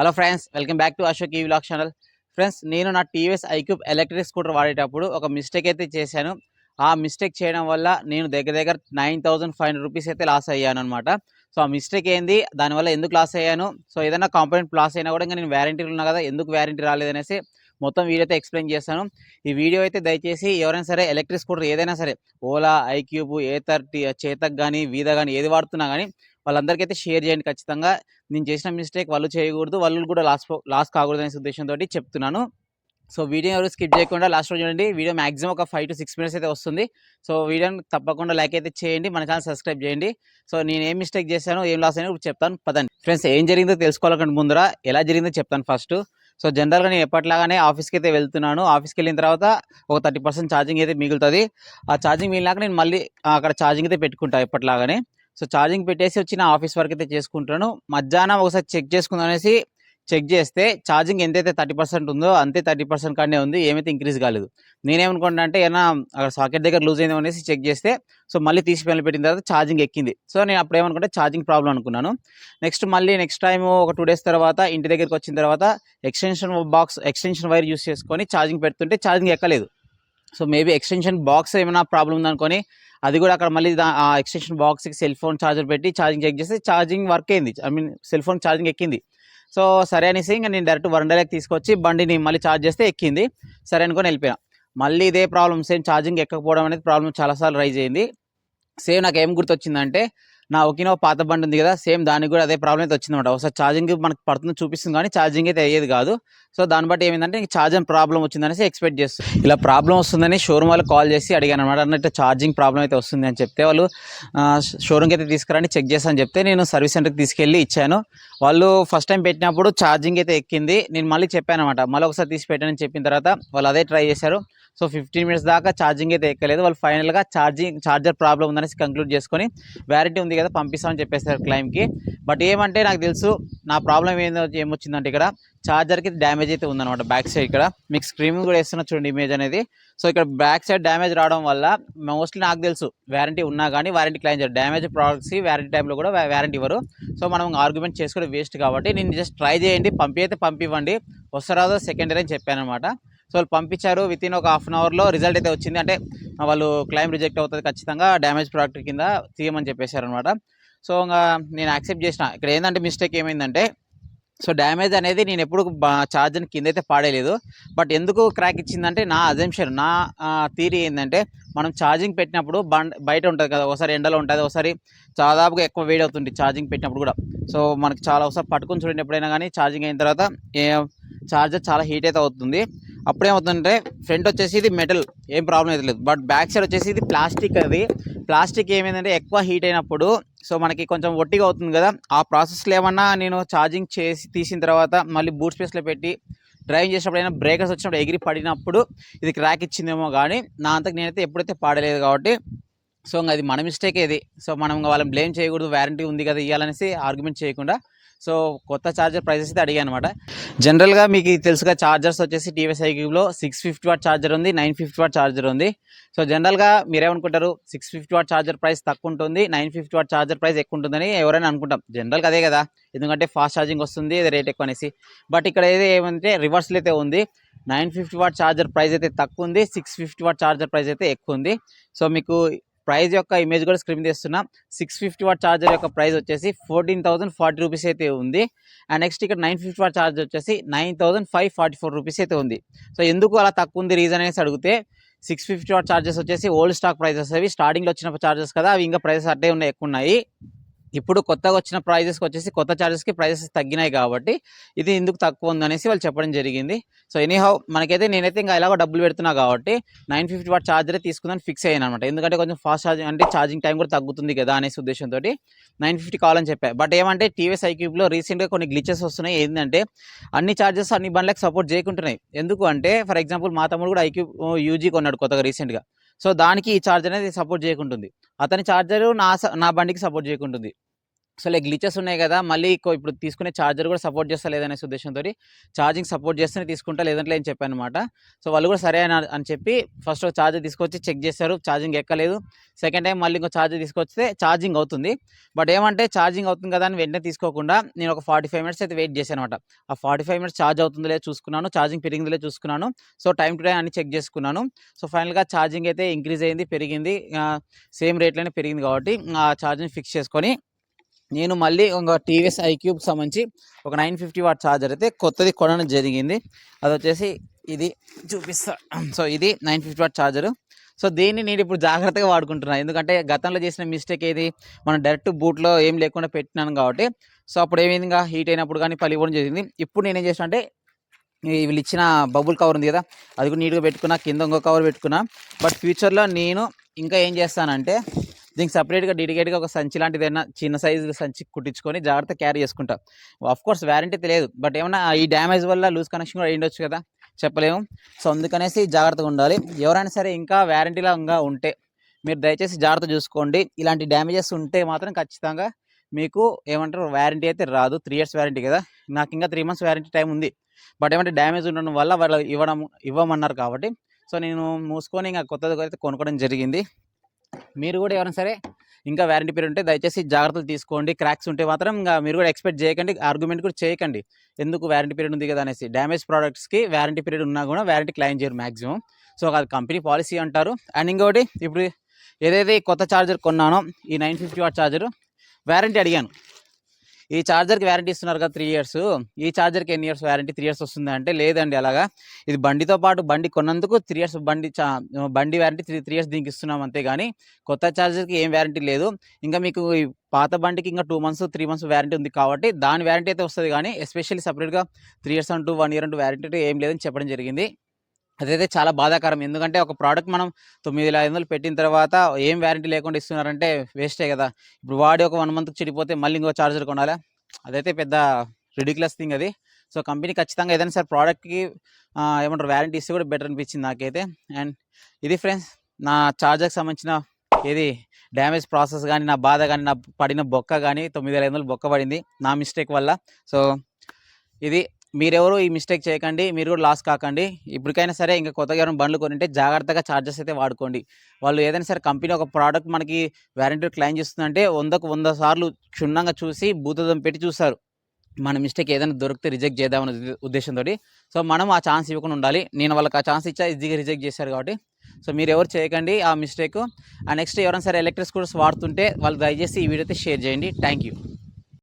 Hello friends welcome back to Ashok ఈ vlog channel friends నేను నా టీవీఎస్ ఐక్యూబ్ ఎలక్ట్రిక్ స్కూటర్ వాడేటప్పుడు ఒక మిస్టేక్ అయితే చేశాను. ఆ మిస్టేక్ చేయడం వల్ల నేను దగ్గర దగ్గర nine thousand five hundred rupees అయితే లాస్ అయ్యాను అనమాట సో ఆ మిస్టేక్ ఏంది? దానివల్ల ఎందుకు లాస్ అయ్యాను? సో ఏదైనా కాంపోనెంట్ లాస్ అయినా కూడా ఇంకా నేను వ్యారంటీలు ఉన్నా కదా ఎందుకు వ్యారంటీ రాలేదనేసి మొత్తం వీడియో అయితే ఎక్స్ప్లెయిన్ చేస్తాను. ఈ వీడియో అయితే దయచేసి ఎవరైనా సరే ఎలక్ట్రిక్ స్కూటర్ ఏదైనా సరే ఓలా ఐక్యూబ్ ఏ థర్టీ చేతక్ కానీ వీధ కానీ ఏది వాడుతున్నా కానీ వాళ్ళందరికీ అయితే షేర్ చేయండి ఖచ్చితంగా. నేను చేసిన మిస్టేక్ వాళ్ళు చేయకూడదు. వాళ్ళు కూడా లాస్ లాస్ కాకూడదు అనే ఉద్దేశంతో చెప్తున్నాను. సో వీడియో ఎవరు స్కిప్ చేయకుండా లాస్ట్ రోజు చూడండి. వీడియో మాక్సిమం ఒక ఫైవ్ టు సిక్స్ మినిట్స్ అయితే వస్తుంది. సో వీడియోని తప్పకుండా లైక్ అయితే చేయండి. మన ఛానల్ సబ్స్క్రైబ్ చేయండి. సో నేను ఏం మిస్టేక్ చేశాను ఏం లాస్ అయినా ఇప్పుడు చెప్తాను. పదండి. ఫ్రెండ్స్ ఏం జరిగిందో తెలుసుకోవాలనుకుంటే ముందర. ఎలా జరిగిందో చెప్తాను ఫస్ట్. సో జనరల్గా నేను ఎప్పటిలాగానే ఆఫీస్కి అయితే వెళ్తున్నాను. ఆఫీస్కి వెళ్ళిన తర్వాత ఒక థర్టీ పర్సెంట్ ఛార్జింగ్ అయితే మిగులుతుంది. ఆ ఛార్జింగ్ మిగిలినాక నేను మళ్ళీ అక్కడ ఛార్జింగ్ అయితే పెట్టుకుంటాను ఎప్పటిలాగానే. సో ఛార్జింగ్ పెట్టేసి వచ్చి నా ఆఫీస్ వర్క్ అయితే చేసుకుంటాను. మధ్యాహ్నం ఒకసారి చెక్ చేసుకుందాం అనేసి చెక్ చేస్తే ఛార్జింగ్ ఎంతైతే థర్టీ పర్సెంట్ ఉందో అంతే థర్టీ పర్సెంట్ కానే ఉంది ఏమైతే ఇంక్రీజ్ కాలేదు. నేనేమనుకుంటా అంటే ఏమైనా అక్కడ సాకెట్ దగ్గర లూజ్ అయిందో అనేసి చెక్ చేస్తే సో మళ్ళీ తీసి పనులు పెట్టిన తర్వాత ఛార్జింగ్ ఎక్కింది. సో నేను అప్పుడు ఏమనుకుంటే ఛార్జింగ్ ప్రాబ్లం అనుకున్నాను. నెక్స్ట్ మళ్ళీ నెక్స్ట్ టైం ఒక టూ డేస్ తర్వాత ఇంటి దగ్గరికి వచ్చిన తర్వాత extension box extension wire use చేసుకొని ఛార్జింగ్ పెడుతుంటే ఛార్జింగ్ ఎక్కలేదు. సో మేబీ ఎక్స్టెన్షన్ బాక్స్ ఏమైనా ప్రాబ్లం ఉందనుకొని అది కూడా అక్కడ మళ్ళీ ఆ ఎక్స్టెన్షన్ బాక్స్కి సెల్ ఫోన్ ఛార్జర్ పెట్టి ఛార్జింగ్ చెక్ చేస్తే ఛార్జింగ్ వర్క్ అయింది. I mean cell phone charging ఎక్కింది. సో సరే అనేసి ఇంకా నేను డైరెక్ట్ వరండాలోకి తీసుకొచ్చి బండిని మళ్ళీ ఛార్జ్ చేస్తే ఎక్కింది. సరే అనుకొని వెళ్ళిపోయాను. మళ్ళీ ఇదే ప్రాబ్లమ్ సేమ్ ఛార్జింగ్ ఎక్కకపోవడం అనేది ప్రాబ్లం చాలాసార్లు రైజ్ అయింది. సేమ్ నాకు ఏం గుర్తొచ్చిందంటే నా ఒకినో పాత బండి ఉంది కదా సేమ్ దానికి కూడా అదే ప్రాబ్లం అయితే వచ్చిందన్నమాట. ఒకసారి ఛార్జింగ్ మనకు పడుతుంది చూపిస్తుంది కానీ ఛార్జింగ్ అయితే అయ్యేది కాదు. సో దాన్ని బట్టి ఏమైందంటే ఛార్జింగ్ ప్రాబ్లం వచ్చిందనేసి ఎక్స్పెక్ట్ చేస్తాను ఇలా ప్రాబ్లం వస్తుందని షోరూమ్ వాళ్ళు కాల్ చేసి అడిగాను అనమాట అన్నట్టు ఛార్జింగ్ ప్రాబ్లం అయితే వస్తుంది అని చెప్తే వాళ్ళు షోరూమ్కి అయితే తీసుకురండి చెక్ చేస్తాను చెప్తే నేను సర్వీస్ సెంటర్కి తీసుకెళ్ళి ఇచ్చాను. వాళ్ళు ఫస్ట్ టైం పెట్టినప్పుడు ఛార్జింగ్ అయితే ఎక్కింది. నేను మళ్ళీ చెప్పాను అనమాట మళ్ళీ ఒకసారి తీసి పెట్టానని చెప్పిన తర్వాత వాళ్ళు అదే ట్రై చేశారు. సో ఫిఫ్టీన్ మినిట్స్ దాకా ఛార్జింగ్ అయితే ఎక్కలేదు. వాళ్ళు ఫైనల్గా ఛార్జింగ్ ఛార్జర్ ప్రాబ్లం ఉందనేసి కంక్లూడ్ చేసుకొని వ్యారంటీ ఉంది కదా పంపిస్తామని చెప్పేస్తారు క్లైమ్కి బట్ ఏమంటే నాకు తెలుసు నా ప్రాబ్లం ఏందో ఏమొచ్చిందంటే ఇక్కడ ఛార్జర్కి డ్యామేజ్ అయితే ఉందన్నమాట బ్యాక్ సైడ్ ఇక్కడ. మీకు స్క్రీన్ కూడా వేస్తున్నా చూడండి ఇమేజ్ అనేది. సో ఇక్కడ బ్యాక్ సైడ్ డ్యామేజ్ రావడం వల్ల మోస్ట్లీ నాకు తెలుసు వారంటీ ఉన్నా కానీ వారంటీ క్లైమ్ చేయరు. డ్యామేజ్ ప్రోడక్ట్స్ వారంటీ టైంలో కూడా వ్యారంటీ ఇవ్వరు. సో మనం ఆర్గ్యుమెంట్ చేసుకోవడం వేస్ట్ కాబట్టి నేను జస్ట్ ట్రై చేయండి పంపి అయితే పంపివ్వండి. వస్తారాదో సెకండ్ అని చెప్పాను అనమాట సో వాళ్ళు పంపించారు వితిన్ ఒక హాఫ్ అన్ అవర్లో రిజల్ట్ అయితే వచ్చింది. అంటే వాళ్ళు క్లైమ్ రిజెక్ట్ అవుతుంది ఖచ్చితంగా డ్యామేజ్ ప్రోడక్ట్ కింద తీయమని చెప్పేశారనమాట సో ఇంకా నేను యాక్సెప్ట్ చేసిన ఇక్కడ ఏంటంటే మిస్టేక్ ఏమైందంటే సో డ్యామేజ్ అనేది నేను ఎప్పుడు ఛార్జర్ కింద అయితే పాడేయలేదు బట్ ఎందుకు క్రాక్ ఇచ్చిందంటే నా అజెంప్షన్ నా థీరీ ఏంటంటే మనం ఛార్జింగ్ పెట్టినప్పుడు బండ్ బయట ఉంటుంది కదా ఒకసారి ఎండలో ఉంటుంది ఒకసారి దాదాపుగా ఎక్కువ వేడి అవుతుంది ఛార్జింగ్ పెట్టినప్పుడు కూడా. సో మనకి చాలా ఒకసారి పట్టుకొని చూడండి ఎప్పుడైనా కానీ ఛార్జింగ్ అయిన తర్వాత ఛార్జర్ చాలా హీట్ అయితే అవుతుంది. అప్పుడేమవుతుందంటే ఫ్రంట్ వచ్చేసి ఇది మెటల్ ఏం ప్రాబ్లం అయితే లేదు. బట్ బ్యాక్ సైడ్ వచ్చేసి ఇది ప్లాస్టిక్ అది. ప్లాస్టిక్ ఏమైందంటే ఎక్కువ హీట్ అయినప్పుడు సో మనకి కొంచెం ఒట్టిగా అవుతుంది కదా ఆ ప్రాసెస్లో ఏమన్నా నేను ఛార్జింగ్ చేసి తీసిన తర్వాత మళ్ళీ బూట్ స్పేస్లో పెట్టి డ్రైవింగ్ చేసినప్పుడు అయినా బ్రేకర్స్ వచ్చినప్పుడు ఎగిరి పడినప్పుడు ఇది క్రాక్ ఇచ్చిందేమో కానీ నా అంతకు నేనైతే ఎప్పుడైతే పాడలేదు కాబట్టి సో ఇంకా అది మన మిస్టేక్ ఇది. సో మనం వాళ్ళని బ్లేమ్ చేయకూడదు వారంటీ ఉంది కదా ఇవ్వాలనేసి ఆర్గ్యుమెంట్ చేయకుండా సో కొత్త ఛార్జర్ ప్రైసెస్ అయితే అడిగాను అనమాట జనరల్గా మీకు తెలుసుగా ఛార్జర్స్ వచ్చేసి టీవీఎస్ ఐక్యూబ్లో సిక్స్ ఫిఫ్టీ వాట్ ఛార్జర్ ఉంది నైన్ ఫిఫ్టీ వాట్ ఛార్జర్ ఉంది. సో జనరల్గా మీరేమనుకుంటారు? Six fifty watt charger price తక్కువ ఉంటుంది nine fifty watt charger price ఎక్కువ ఉంటుందని ఎవరైనా అనుకుంటాం. జనరల్గా అదే కదా ఎందుకంటే ఫాస్ట్ ఛార్జింగ్ వస్తుంది ఇది రేట్ ఎక్కువ అనేసి. బట్ ఇక్కడ ఏది ఏమంటే రివర్స్లో అయితే ఉంది. Nine fifty watt charger price అయితే తక్కువ ఉంది six fifty watt charger price అయితే ఎక్కువ ఉంది సో మీకు ప్రైస్ యొక్క ఇమేజ్ కూడా స్క్రీన్ తీస్తున్నా సిక్స్ ఫిఫ్టీ వాట్ ఛార్జర్ యొక్క ప్రైస్ వచ్చేసి ఫోర్టీన్ థౌసండ్ ఫార్టీ రూపీస్ అయితే ఉంది. అండ్ నెక్స్ట్ ఇక్కడ నైన్ ఫిఫ్టీ వాట్ ఛార్జర్ వచ్చేసి nine thousand five forty four rupees అయితే ఉంది. సో ఎందుకు అలా తక్కువ ఉంది రీజన్ అనేసి అడిగితే సిక్స్ ఫిఫ్టీ వాట్ ఛార్జెస్ వచ్చేసి ఓల్డ్ స్టాక్ ప్రైజెస్ అవి స్టార్టింగ్లో వచ్చిన ఛార్జెస్ కదా అవి ఇంకా ప్రైజెస్ అట్టే ఉన్నాయి ఎక్కువ ఉన్నాయి. ఇప్పుడు కొత్తగా వచ్చిన ప్రైజెస్కి వచ్చేసి కొత్త ఛార్జెస్కి ప్రైజెస్ తగ్గినాయి కాబట్టి ఇది ఎందుకు తక్కువ ఉందనేసి వాళ్ళు చెప్పడం జరిగింది. సో ఎనీహౌ మనకైతే నేనైతే ఇంకా ఎలాగో డబ్బులు పెడుతున్నా కాబట్టి నైన్ ఫిఫ్టీ వాట్ ఛార్జరే తీసుకుందని ఫిక్స్ అయ్యాను అనమాట ఎందుకంటే కొంచెం ఫాస్ట్ ఛార్జింగ్ అంటే ఛార్జింగ్ టైం కూడా తగ్గుతుంది కదా అనేసి ఉద్దేశంతో నైన్ ఫిఫ్టీ కావాలని చెప్పాను బట్ ఏమంటే టీవీఎస్ ఐక్యూబ్లో రీసెంట్గా కొన్ని గ్లిచెస్ వస్తున్నాయి. ఏంటంటే అన్ని ఛార్జెస్ అన్ని బండ్లకు సపోర్ట్ చేయకుంటున్నాయి. ఎందుకు అంటే ఫర్ ఎగ్జాంపుల్ మా తమ్ముడు కూడా ఐక్యూ యూజీ uh, కొన్నాడు కొత్తగా రీసెంట్గా సో దానికి ఈ ఛార్జర్ అనేది సపోర్ట్ చేయకుంటుంది. అతని ఛార్జర్ నా స- నా బండికి సపోర్ట్ చేయకుంటుంది. సో లైక్ గ్లిచెస్ ఉన్నాయి కదా మళ్ళీ ఇప్పుడు తీసుకునే ఛార్జర్ కూడా సపోర్ట్ చేస్తా లేదనే ఉద్దేశంతో ఛార్జింగ్ సపోర్ట్ చేస్తేనే తీసుకుంటా లేదంటే నేను చెప్పాను అనమాట సో వాళ్ళు కూడా సరే అని అని చెప్పి ఫస్ట్ ఒక ఛార్జర్ తీసుకొచ్చి చెక్ చేశారు ఛార్జింగ్ ఎక్కలేదు. సెకండ్ టైం మళ్ళీ ఇంకో ఛార్జర్ తీసుకొస్తే ఛార్జింగ్ అవుతుంది. బట్ ఏమంటే ఛార్జింగ్ అవుతుంది కదా అని వెంటనే తీసుకోకుండా నేను ఒక ఫార్టీ ఫైవ్ మినిట్స్ అయితే వెయిట్ చేశాను అనమాట ఆ ఫార్టీ ఫైవ్ మినిట్స్ ఛార్జ్ అవుతుందో లేదో చూసుకున్నాను ఛార్జింగ్ పెరిగిందో లేదో చూసుకున్నాను. సో టైం టు టైం అన్ని చెక్ చేసుకున్నాను. సో ఫైనల్గా ఛార్జింగ్ అయితే ఇంక్రీజ్ అయింది పెరిగింది. సేమ్ రేట్లోనే పెరిగింది కాబట్టి ఆ ఛార్జింగ్ ఫిక్స్ చేసుకొని నేను మళ్ళీ ఒక టీవీఎస్ ఐక్యూబ్ సంబంధించి ఒక నైన్ ఫిఫ్టీ వాట్ ఛార్జర్ అయితే కొత్తది కొనడం జరిగింది. అది వచ్చేసి ఇది చూపిస్తా. సో ఇది nine fifty watt charger. So దీన్ని నేను ఇప్పుడు జాగ్రత్తగా వాడుకుంటున్నాను ఎందుకంటే గతంలో చేసిన మిస్టేక్ ఏది? మనం డైరెక్ట్ బూట్లో ఏం లేకుండా పెట్టినాను కాబట్టి. సో అప్పుడు ఏమైంది? ఇంకా హీట్ అయినప్పుడు కానీ పని ఇవ్వడం జరిగింది. ఇప్పుడు నేను ఏం చేసిన అంటే వీళ్ళు ఇచ్చిన బబుల్ కవర్ ఉంది కదా అది కూడా నీట్గా పెట్టుకున్నా కింద ఇంకో కవర్ పెట్టుకున్నా. బట్ ఫ్యూచర్లో నేను ఇంకా ఏం చేస్తానంటే దీనికి సపరేట్గా డెడికేట్గా ఒక సంచి లాంటిది ఏదైనా చిన్న సైజు సంచి కుట్టించుకొని జాగ్రత్త క్యారీ చేసుకుంటా. ఆఫ్ కోర్స్ వ్యారంటీ తెలియదు. బట్ ఏమన్నా ఈ డ్యామేజ్ వల్ల లూజ్ కనెక్షన్ కూడా అయ్యిండొచ్చు కదా. చెప్పలేము. సో అందుకనేసి జాగ్రత్తగా ఉండాలి. ఎవరైనా సరే ఇంకా వ్యారంటీలా ఇంకా ఉంటే మీరు దయచేసి జాగ్రత్త చూసుకోండి. ఇలాంటి డ్యామేజెస్ ఉంటే మాత్రం ఖచ్చితంగా మీకు ఏమంటారు వ్యారంటీ అయితే రాదు. త్రీ ఇయర్స్ వ్యారంటీ కదా. నాకు ఇంకా త్రీ మంత్స్ వ్యారంటీ టైం ఉంది. బట్ ఏమంటే డ్యామేజ్ ఉండడం వల్ల వాళ్ళు ఇవ్వడం ఇవ్వమన్నారు కాబట్టి. సో నేను మూసుకొని ఇంకా కొత్తది అయితే కొనుక్కోవడం జరిగింది. మీరు కూడా ఎవరైనా సరే ఇంకా వ్యారంటీ పీరియడ్ ఉంటే దయచేసి జాగ్రత్తలు తీసుకోండి. క్రాక్స్ ఉంటే మాత్రం ఇంకా మీరు కూడా ఎక్స్పెక్ట్ చేయకండి. ఆర్గ్యుమెంట్ కూడా చేయకండి. ఎందుకు వ్యారంటీ పీరియడ్ ఉంది కదా అనేసి. డ్యామేజ్ ప్రోడక్ట్స్కి వ్యారంటీ పీరియడ్ ఉన్నా కూడా వ్యారంటీ క్లెయిమ్ చేయరు మ్యాక్సిమం సో అది కంపెనీ పాలసీ అంటారు. అండ్ ఇంకోటి ఇప్పుడు ఏదైతే కొత్త ఛార్జర్ కొన్నానో ఈ nine fifty watt charger warranty అడిగాను. ఈ ఛార్జర్కి వ్యారంటీ ఇస్తున్నారు కదా త్రీ ఇయర్స్. ఈ ఛార్జర్కి ఎన్ని ఇయర్స్ వ్యారంటీ త్రీ ఇయర్స్ వస్తుంది అంటే లేదండి అలాగా. ఇది బండితో పాటు బండి కొన్నందుకు త్రీ ఇయర్స్ బండి చా- బండి వ్యారంటీ త్రీ త్రీ ఇయర్స్ దీనికి ఇస్తున్నాం అంతే కానీ కొత్త ఛార్జర్కి ఏం వ్యారంటీ లేదు. ఇంకా మీకు పాత బండికి ఇంకా two months three months warranty ఉంది కాబట్టి దాని వ్యారంటీ అయితే వస్తుంది కానీ ఎస్పెషల్లీ సపరేట్గా త్రీ ఇయర్స్ అంటూ వన్ ఇయర్ అంటూ వ్యారంటీ ఏం లేదని చెప్పడం జరిగింది. అదైతే చాలా బాధాకరం. ఎందుకంటే ఒక ప్రోడక్ట్ మనం తొమ్మిది వేల ఐదు వందలు పెట్టిన తర్వాత ఏం వ్యారంటీ లేకుండా ఇస్తున్నారంటే వేస్టే కదా. ఇప్పుడు వాడి ఒక వన్ మంత్కి చెడిపోతే మళ్ళీ ఇంకో చార్జర్ కొనాలా? అదైతే పెద్ద రిడిక్యులస్ థింగ్ అది. సో కంపెనీ ఖచ్చితంగా ఏదైనా సార్ ప్రోడక్ట్కి ఏమంటారు వ్యారంటీ ఇస్తే కూడా బెటర్ అనిపించింది నాకైతే. అండ్ ఇది ఫ్రెండ్స్ నా చార్జర్కి సంబంధించిన ఏది డ్యామేజ్ ప్రాసెస్ కానీ నా బాధ కానీ నా పడిన బొక్క కానీ తొమ్మిది వేల ఐదు వందలు బొక్క పడింది. నా మిస్టేక్ వల్ల. సో ఇది మీరెవరు ఈ మిస్టేక్ చేయకండి మీరు కూడా లాస్ కాకండి. ఇప్పటికైనా సరే ఇంకా కొత్తగా ఎవరైనా బండ్లు కొనింటే జాగ్రత్తగా ఛార్జెస్ అయితే వాడుకోండి. వాళ్ళు ఏదైనా సరే కంపెనీ ఒక ప్రోడక్ట్ మనకి వ్యారంటీ క్లెయిమ్ చేస్తుందంటే వందకు వంద సార్లు క్షుణ్ణంగా చూసి భూతదం పెట్టి చూస్తారు. మన మిస్టేక్ ఏదైనా దొరికితే రిజెక్ట్ చేద్దామనే ఉద్దేశంతో సో మనం ఆ ఛాన్స్ ఇవ్వకుండా ఉండాలి. నేను వాళ్ళకి ఆ ఛాన్స్ ఇచ్చా ఈజీగా రిజెక్ట్ చేశారు కాబట్టి. సో మీరు ఎవరు చేయకండి ఆ మిస్టేక్. ఆ నెక్స్ట్ ఎవరైనా సరే ఎలక్ట్రిక్ స్కూటర్స్ వాడుతుంటే వాళ్ళు దయచేసి ఈ వీడియో అయితే షేర్ చేయండి. Thank you.